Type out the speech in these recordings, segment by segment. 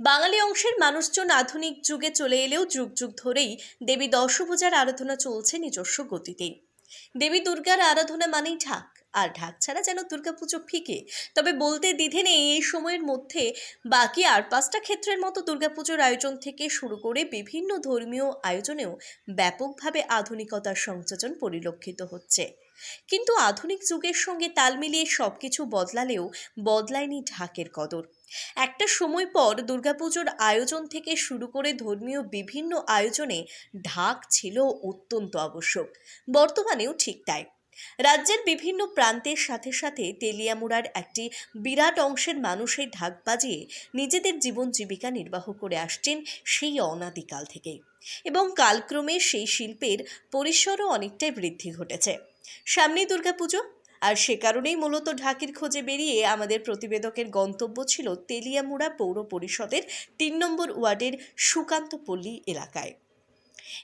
বাঙালি অংশের মানুষজন আধুনিক যুগে চলে এলেও যুগ যুগ ধরেই দেবী দশভূজার আরাধনা চলছে নিজস্ব গতিতেই দেবী দুর্গার আরাধনা মানেই ঢাক, আর ঢাক ছাড়া যেন দুর্গাপুজো ফিকে। তবে বলতে দ্বিধে নেই এই সময়ের মধ্যে বাকি আর পাঁচটা ক্ষেত্রের মতো দুর্গাপুজোর আয়োজন থেকে শুরু করে বিভিন্ন ধর্মীয় আয়োজনেও ব্যাপকভাবে আধুনিকতার সংযোজন পরিলক্ষিত হচ্ছে। কিন্তু আধুনিক যুগের সঙ্গে তাল মিলিয়ে সব কিছু বদলালেও বদলায়নি ঢাকের কদর। একটা সময় পর দুর্গাপুজোর আয়োজন থেকে শুরু করে ধর্মীয় বিভিন্ন আয়োজনে ঢাক ছিল অত্যন্ত আবশ্যক। বর্তমানেও ঠিক তাই। রাজ্যের বিভিন্ন প্রান্তের সাথে সাথে তেলিয়ামুড়ার একটি বিরাট অংশের মানুষের ঢাক বাজিয়ে নিজেদের জীবন জীবিকা নির্বাহ করে আসছেন সেই অনাদিকাল থেকেই। এবং কালক্রমে সেই শিল্পের পরিসরও অনেকটাই বৃদ্ধি ঘটেছে। সামনেই দুর্গাপুজো আর সে কারণেই মূলত ঢাকির খোঁজে বেরিয়ে আমাদের প্রতিবেদকের গন্তব্য ছিল তেলিয়ামুড়া পৌর পরিষদের তিন নম্বর ওয়ার্ডের সুকান্তপল্লী এলাকায়।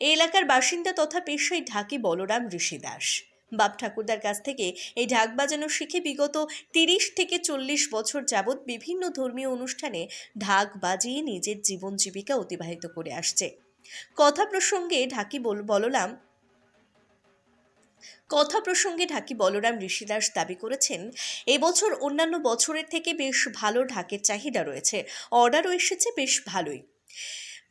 এই এলাকার বাসিন্দা তথা পেশাই ঢাকি বলরাম ঋষি দাস। বাপ ঠাকুরদার কাছ থেকে এই ঢাক বাজানো শিখে বিগত তিরিশ থেকে চল্লিশ বছর যাবৎ বিভিন্ন ধর্মীয় অনুষ্ঠানে ঢাক বাজিয়ে নিজের জীবন জীবিকা অতিবাহিত করে আসছে। কথা প্রসঙ্গে ঢাকি বল বললাম কথা প্রসঙ্গে ঢাকি বলরাম ঋষিদাস দাবি করেছেন এবছর অন্যান্য বছরের থেকে বেশ ভালো ঢাকের চাহিদা রয়েছে। অর্ডারও এসেছে, বেশ ভালোই।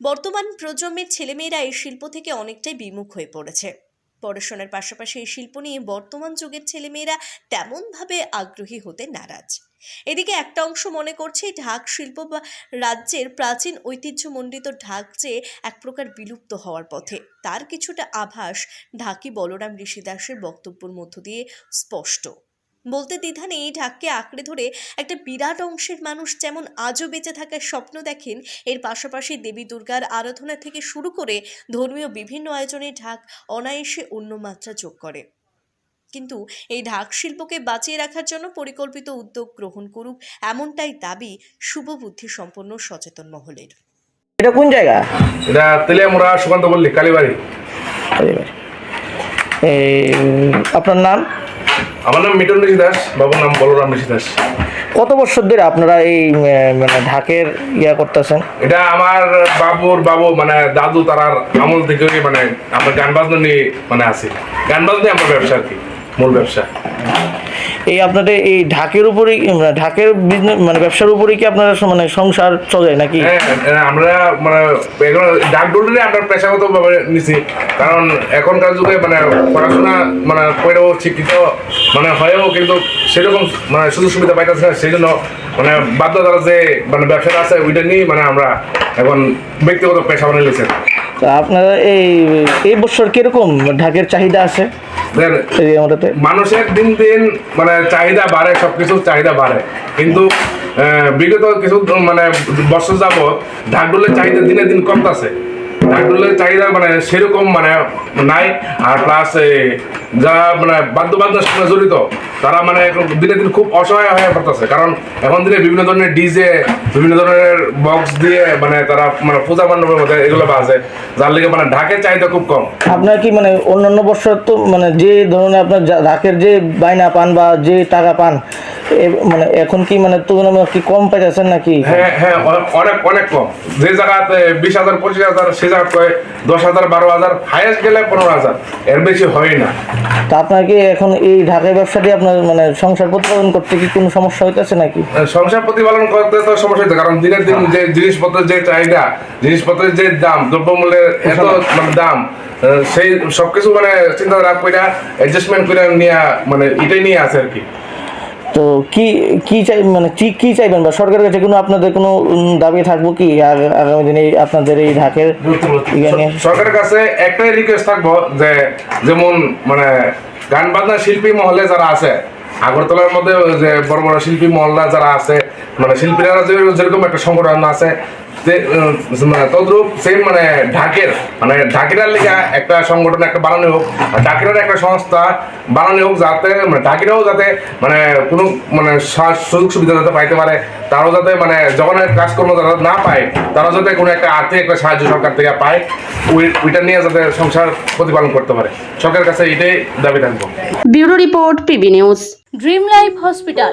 বর্তমান প্রজন্মের ছেলেমেয়েরা এই শিল্প থেকে অনেকটাই বিমুখ হয়ে পড়েছে। পড়াশোনার পাশাপাশি এই শিল্প নিয়ে বর্তমান যুগের ছেলেমেয়েরা তেমনভাবে আগ্রহী হতে নারাজ। এদিকে একটা অংশ মনে করছে, ঢাক শিল্প বা রাজ্যের প্রাচীন ঐতিহ্যমণ্ডিত ঢাক যে এক প্রকার বিলুপ্ত হওয়ার পথে, তার কিছুটা আভাস ঢাকি বলরাম ঋষিদাসের বক্তব্যের মধ্য দিয়ে স্পষ্ট। বলতে দ্বিধা নেই এই ঢাককে আঁকড়ে ধরে একটা বিরাট অংশের মানুষ যেমন আজও বেঁচে থাকার স্বপ্ন দেখেন এর পাশাপাশি দেবী দুর্গার আরাধনা থেকে শুরু করে ধর্মীয় বিভিন্ন আয়োজনে ঢাক অনায়াসে অন্য মাত্রা যোগ করে। কিন্তু এই ঢাক শিল্পকে বাঁচিয়ে রাখার জন্য পরিকল্পিত উদ্যোগ গ্রহণ করুক এমনটাই দাবি শুভবুদ্ধি সম্পন্ন সচেতন মহলের। এটা কোন জায়গা? এটা তেলিয়ামুড়া সুকান্ত বললি কালীবাড়ি। এই, আপনার নাম? আমার নাম মিটন ঋষি দাস বাবুর নাম বলরাম ঋষি দাস কত বছর ধরে আপনারা এই মানে ঢাকের ইয়া করতেছেন? এটা আমার বাবুর বাবু মানে দাদু তারার আমল থেকে মানে আমরা গান বাজনা নিয়ে মানে আছি। গান বাজনা আমার ব্যবসা আর কি মূল ব্যবসা। এই আপনাদের এই ঢাকের উপরেই মানে ঢাকের বিজনেস মানে ব্যবসার উপরেই কি আপনারা মানে সংসার চলে নাকি? হ্যাঁ হ্যাঁ, আমরা মানে ডাক ডোলরে আমরা পেশাগত ভাবে নিছি। কারণ এখনকার যুগে মানে পড়াশোনা মানে করেও শিক্ষিত মানে হয়েও কিন্তু সেরকম মানে সুযোগ সুবিধা পাইতেছে না। সেই জন্য মানে বাধ্যতার যে মানে ব্যবসাটা আছে ওইটা নিয়ে মানে আমরা এখন ব্যক্তিগত পেশা বানিয়ে নিয়েছি। তো আপনারা এই এই বছর কীরকম ঢাকের চাহিদা আছে? মানুষের দিন দিন মানে চাহিদা বাড়ে সবকিছুর চাহিদা বাড়ে। কিন্তু বিগত কিছু মানে বছর যাবত ঢাকডোলের চাহিদা দিনে দিন কমতেছে। ঢাকডোলের চাহিদা মানে সেরকম মানে নাই আর প্লাস যা মানে বাদ্যবাদ্যের সঙ্গে জড়িত তারা মানে দিনে দিন খুব অসহায় হয়ে পড়তেছে। কারণ এখন দিনে বিভিন্ন ধরনের ডিজে, বিভিন্ন ধরনের বক্স দিয়ে মানে তারা মানে পূজা মণ্ডপের মধ্যে এগুলো বাজে, যার লিগে মানে ঢাকের চাহিদা খুব কম। আপনার কি মানে অন্যান্য বছর তো মানে যে ধরনের আপনার ঢাকের যে বাইনা পান বা যে টাকা পান মানে এখন কি মানে তুলনামূলক কি কম পাইতেছেন নাকি? হ্যাঁ হ্যাঁ অনেক অনেক কম। যে জায়গাতে বিশ হাজার পঁচিশ হাজার সে জায়গা কয় দশ হাজার বারো হাজার হাইয়েস্ট গেলে পনেরো হাজার। এর বেশি হয় না। তা আপনার কি এখন এই ঢাকের ব্যবসা দিয়ে আপনার মানে সংসার প্রতিপালন করতে কি কোনো সমস্যা হইতেছে নাকি? সংসার প্রতিপালন করতে তো সমস্যা হচ্ছে কারণ দিনের দিন যে জিনিসপত্রের যে চাহিদা জিনিসপত্রের যে দাম দ্রব্যমূল্যের এত মানে দাম সেই সবকিছু মানে চিন্তাধারা করে অ্যাডজাস্টমেন্ট করে নিয়ে মানে এটাই নিয়ে আছে আর কি। তো কি কি চাই মানে কি কি চাইবেন বা সরকারের কাছে কোনো আপনাদের কোনো দাবি থাকব কি? আর আগামী দিনে আপনাদের এই ঢাকের ইয়ে সরকারের কাছে একটাই রিকোয়েস্ট থাকব যে যেমন মানে গান বাজনা শিল্পী মহলে যারা আছে আগরতলার মধ্যে যে বড় বড় শিল্পী মহল্লা যারা আছে মানে শিল্পীরা যেরকম একটা সংগঠন আছে যে, মানে তদ্রুপ সেম মানে ঢাকের মানে ঢাকিরার লেগে একটা সংগঠন একটা বানানো হোক ঢাকিরার একটা সংস্থা বানানো হোক যাতে মানে ঢাকিরাও যাতে মানে কোনো মানে সা- সুযোগ সুবিধা যাতে পাইতে পারে তারাও যাতে মানে যখন কাজকর্ম যারা না পায় তারা যাতে কোনো একটা আর্থিক একটা সাহায্য সরকার থেকে পায় ওই ওইটা নিয়ে যাতে সংসার প্রতিপালন করতে পারে। সরকারের কাছে এটাই দাবি থাকব। Bureau report PB news. Dream life hospital